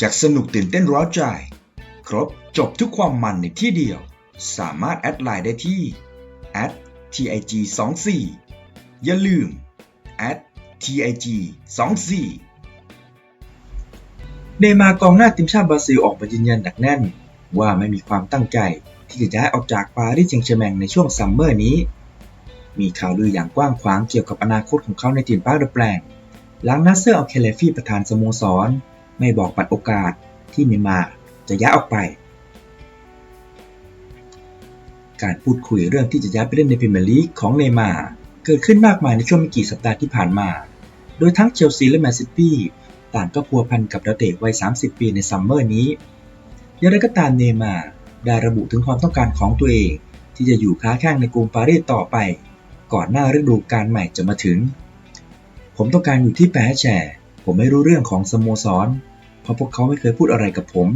จากสนุกตื่นเต้นร้าวใจ ครบจบทุกความมันในที่เดียว สามารถแอดไลน์ได้ที่ @tig 2 4 อย่าลืม @tig 2 4 เนมากองหน้าทีมชาติบราซิลออกมายืนยันหนักแน่น ว่าไม่มีความตั้งใจที่จะย้ายออกจากปารีสแซงต์แชร์แมงในช่วงซัมเมอร์นี้ มีข่าวลืออย่างกว้างขวางเกี่ยวกับอนาคตของเขาในทีมปาร์ดแปลงหลังนัสเซอร์อัลเคเลฟีประธานสโมสร ไม่บอกปัดโอกาสที่เนย์มาจะย้ายออกไป การพูดคุยเรื่องที่จะย้ายไปเล่นในพรีเมียร์ลีกของเนมาเกิดขึ้นมากมายในช่วงไม่กี่สัปดาห์ที่ผ่านมา โดยทั้งเชลซีและแมนซิตี้ต่างก็พัวพันกับดาวเตะวัย 30 ปีในซัมเมอร์นี้อย่างไรก็ตามเนมาได้ระบุถึงความต้องการของตัวเอง ที่จะอยู่ค้าแข้งในกรุงปารีสต่อไป ก่อนหน้าฤดูกาลใหม่จะมาถึง ผมต้องการอยู่ที่แปรแชร์ ผมไม่รู้เรื่องของสโมสร เพราะพวกเขาไม่เคยพูดอะไรกับผม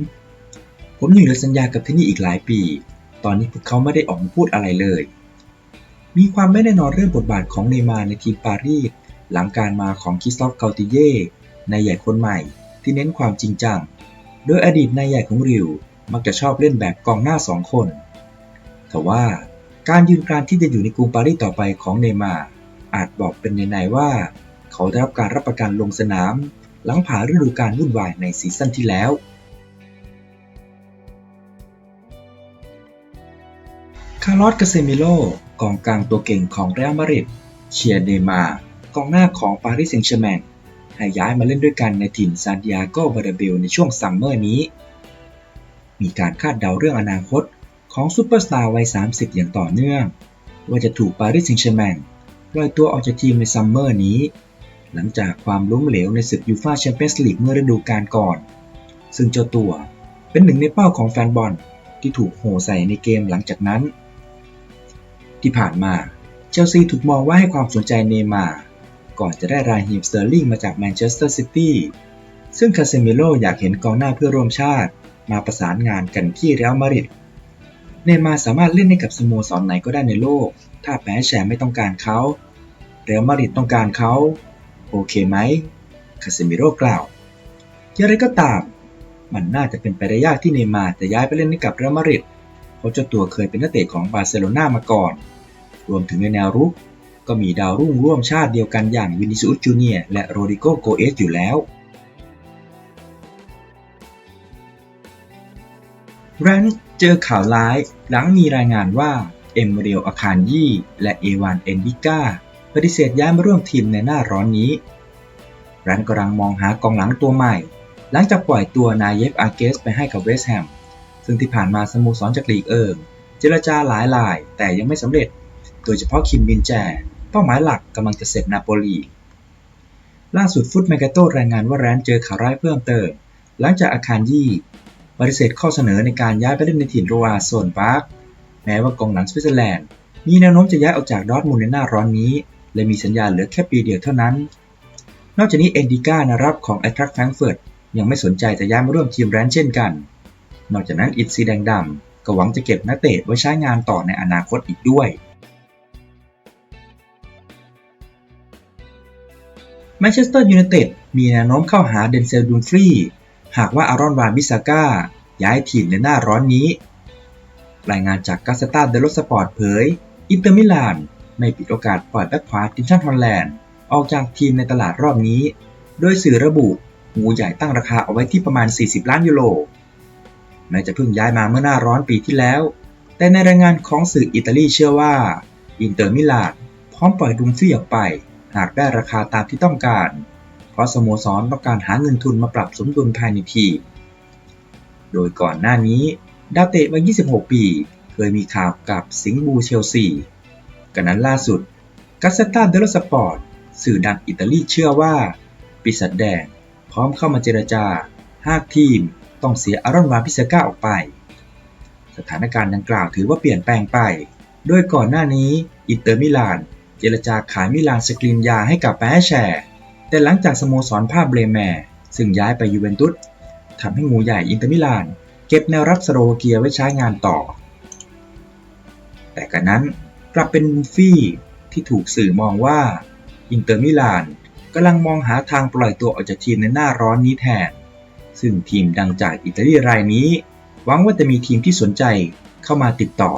ผมยังเหลือสัญญากับที่นี่อีกหลายปี ตอนนี้พวกเขาไม่ได้ออกมาพูดอะไรเลย มีความไม่แน่นอนเรื่องบทบาทของเนย์มาในทีมปารีสหลังการมาของคริสตอฟเกาติเย่นายใหญ่คนใหม่ที่เน้นความจริงจัง โดยอดีตนายใหญ่ของริวมักจะชอบเล่นแบบกองหน้าสองคนแต่ว่าการยืนกรานที่จะอยู่ในกรุงปารีสต่อไปของเนย์มาอาจบอกเป็นในๆว่า เขาได้รับการรับประกันลงสนาม หลังผ่านฤดูกาลวุ่นวายในซีซั่นที่แล้วคาร์ลอสกาเซมิโลกองกลางตัวเก่งของเรอัลมาดริดเชียร์เนมาร์กองหน้าของปารีสแซงต์แชร์แมงให้ย้ายมาเล่นด้วยกันในถิ่นซานดิเอโกบาร์เบลในช่วงซัมเมอร์นี้ มีการคาดเดาเรื่องอนาคตของซูเปอร์สตาร์วัย 30 อย่างต่อเนื่อง ว่าจะถูกปารีสแซงต์แชร์แมงปล่อยตัวออกจากทีมในซัมเมอร์นี้ หลังจากความล้มเหลวในศึกยูฟ่าแชมเปี้ยนส์ลีกเมื่อฤดูกาลก่อน ซึ่งเจ้าตัวเป็นหนึ่งในเป้าของแฟนบอลที่ถูกโห่ใส่ในเกมหลังจากนั้น ที่ผ่านมาเชลซีถูกมองว่าให้ความสนใจเนมาก่อนจะได้รายฮีมสเตอร์ลิงมาจากแมนเชสเตอร์ซิตี้ซึ่งคาเซมิโลอยากเห็นกองหน้าเพื่อร่วมชาติมาประสานงานกันที่เรอัลมาดริดเนมาสามารถเล่นให้กับสโมสรไหนก็ได้ในโลก ถ้าแพ้แชร์ไม่ต้องการเขาเรอัลมาดริดต้องการเขา โอเคไหมคาเซมิโลกล่าว อย่างไรก็ตาม มันน่าจะเป็นไปได้ยากที่เนย์มาร์จะย้ายไปเล่นให้กับเรอัลมาดริดเพราะเจ้าตัวเคยเป็นนักเตะของบาร์เซโลนามาก่อน รวมถึงในแนวรุกก็มีดาวรุ่งร่วมชาติเดียวกันอย่างวินิซูสจูเนียและโรดิโกโกเอสอยู่แล้วแรนเจอข่าวร้ายหลังมีรายงานว่า เอมเรียวอาคารยี่ และเอวานเอนดิก้า ปฏิเสธย้ายมาร่วมทีมในหน้าร้อนนี้แรนท์กำลังมองหากองหลังตัวใหม่ หลังจากปล่อยตัวนายเยฟอาเกสไปให้กับเวสต์แฮม ซึ่งที่ผ่านมาสโมสรจากลีกเอิงเจรจาหลายรายแต่ยังไม่สำเร็จ โดยเฉพาะคิมบินแจ เป้าหมายหลักกำลังจะเสร็จนาโปลี ล่าสุดฟุตแมกาโตรายงานว่าแรนท์เจอข่าวร้ายเพิ่มเติม หลังจากอาคารยี่ปฏิเสธข้อเสนอในการย้ายไปเล่นในถิ่นโรอาโซนพาร์คแม้ว่ากองหลังสวิตเซอร์แลนด์มีแนวโน้มจะย้ายออกจากดอร์ทมุนในหน้าร้อนนี้ และมีสัญญาเหลือแค่ปีเดียวเท่านั้น นอกจากนี้เอนดิก้านารับของแอตแทกแฟรงเฟิร์ตยังไม่สนใจจะย้ายมาร่วมทีมแรนเช่นกัน นอกจากนั้นอิตซีแดงดำก็หวังจะเก็บนักเตะไว้ใช้งานต่อในอนาคตอีกด้วยแมนเชสเตอร์ยูไนเต็ดมีแนวโน้มเข้าหาเดนเซลดูนฟรีหากว่าอารอนวานบิซาก้าย้ายทีมในหน้าร้อนนี้ รายงานจากกาซตาเดโลสปอร์ตเผย อินเตอร์มิลาน ไม่ปิดโอกาสปล่อยแบ็คขวาทีมชาติฮอลแลนด์ออกจากทีมในตลาดรอบนี้ โดยสื่อระบุหูใหญ่ตั้งราคาเอาไว้ที่ประมาณ 40 ล้านยูโรแม้จะเพิ่งย้ายมาเมื่อหน้าร้อนปีที่แล้ว แต่ในรายงานของสื่ออิตาลีเชื่อว่า อินเตอร์มิลานพร้อมปล่อยดุมฟี่ออกไป หากได้ราคาตามที่ต้องการ เพราะสโมสรต้องการหาเงินทุนมาปรับสมดุลภายในทีม โดยก่อนหน้านี้ ดาวเตะวัย 26 ปี เคยมีข่าวกับสิงห์บูเชลซี กันนั้นล่าสุดกาเซตาเดลสปอร์ตสื่อดังอิตาลีเชื่อว่า ปีศาจแดง พร้อมเข้ามาเจรจา หากทีมต้องเสียอารอนวาพิซาก้าออกไป สถานการณ์ดังกล่าวถือว่าเปลี่ยนแปลงไป โดยก่อนหน้านี้อินเตอร์มิลาน เจรจาขายมิลานสกรีนยาให้กับแปแชร์ แต่หลังจากสโมสรภาพเบรแมร์ซึ่งย้ายไปยูเวนตุสทำให้งูใหญ่อินเตอร์มิลาน เก็บแนวรับสโลวาเกียไว้ใช้งานต่อ แต่กันนั้น กลับเป็นบูฟี่ที่ถูกสื่อมองว่า อินเตอร์มิลานกำลังมองหาทางปล่อยตัวออกจากทีมในหน้าร้อนนี้แทน ซึ่งทีมดังจากอิตาลีรายนี้ หวังว่าจะมีทีมที่สนใจเข้ามาติดต่อ